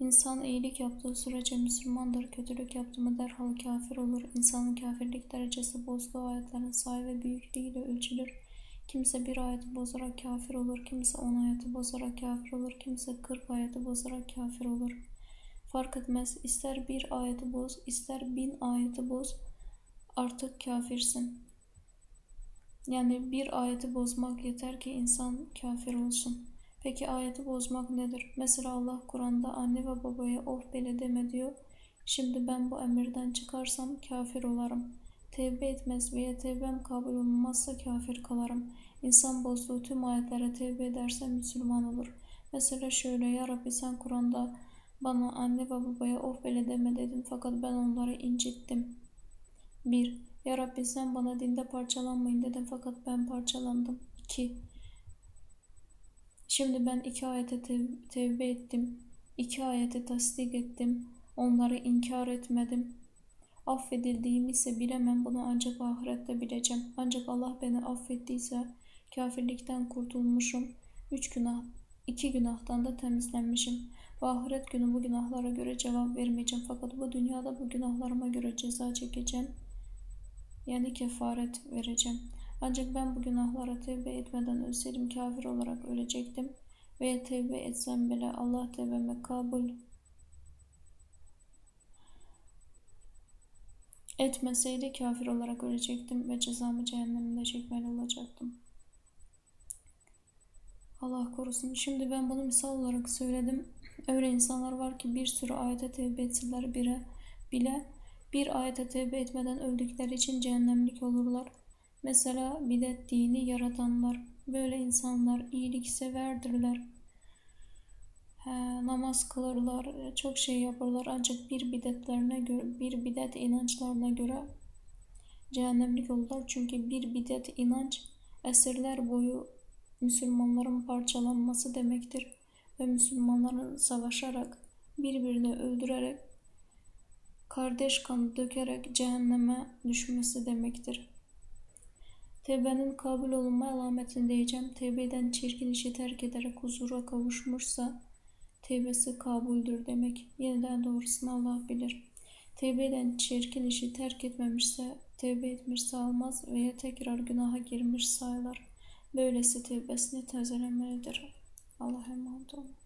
İnsan iyilik yaptığı sürece Müslümandır, kötülük yaptı mı derhal kafir olur. İnsanın kafirlik derecesi bozduğu ayetlerin sayı ve büyüklüğüyle ölçülür. Kimse bir ayeti bozarak kafir olur, kimse on ayeti bozarak kafir olur, kimse kırk ayeti bozarak kafir olur. Fark etmez, ister bir ayeti boz, ister bin ayeti boz, artık kafirsin. Yani bir ayeti bozmak yeter ki insan kafir olsun. Peki ayeti bozmak nedir? Mesela Allah Kur'an'da anne ve babaya of bile deme diyor. Şimdi ben bu emirden çıkarsam kafir olarım. Tevbe etmez veya tevbem kabul olmazsa kafir kalarım. İnsan bozduğu tüm ayetlere tevbe ederse Müslüman olur. Mesela şöyle ya Rabbi sen Kur'an'da bana anne ve babaya of bile deme dedin fakat ben onları incittim. 1. Ya Rabbi sen bana dinde parçalanmayın dedin fakat ben parçalandım. 2. Şimdi ben iki ayete tev- tevbe ettim. iki ayete tasdik ettim. Onları inkar etmedim. Affedildiğimi ise bilemem. Bunu ancak ahirette bileceğim. Ancak Allah beni affettiyse kafirlikten kurtulmuşum. Üç günah, iki günahtan da temizlenmişim. Bu ahiret günü bu günahlara göre cevap vermeyeceğim. Fakat bu dünyada bu günahlarıma göre ceza çekeceğim. Yani kefaret vereceğim. Ancak ben bu günahlara tevbe etmeden ölseydim kafir olarak ölecektim. Veya tevbe etsem bile Allah tevbemi kabul etmeseydi kafir olarak ölecektim ve cezamı cehennemde çekmeli olacaktım. Allah korusun. Şimdi ben bunu misal olarak söyledim. Öyle insanlar var ki bir sürü ayete tevbe etseler bile, bile bir ayete tevbe etmeden öldükleri için cehennemlik olurlar. Mesela bidet dini yaratanlar, böyle insanlar iyilikseverdirler. He, namaz kılırlar, çok şey yaparlar ancak bir bidetlerine göre, bir bidet inançlarına göre cehennemlik olurlar. Çünkü bir bidet inanç esirler boyu Müslümanların parçalanması demektir ve Müslümanların savaşarak, birbirini öldürerek, kardeş kanı dökerek cehenneme düşmesi demektir. Tevbenin kabul olunma alametini diyeceğim. Tevbeden çirkin işi terk ederek huzura kavuşmuşsa tevbesi kabuldür demek. Yeniden doğrusunu Allah bilir. Tevbeden çirkin işi terk etmemişse tevbe etmiş sayılmaz veya tekrar günaha girmiş sayılır. Böylesi tevbesini tazelemelidir. Allah'a emanet olun.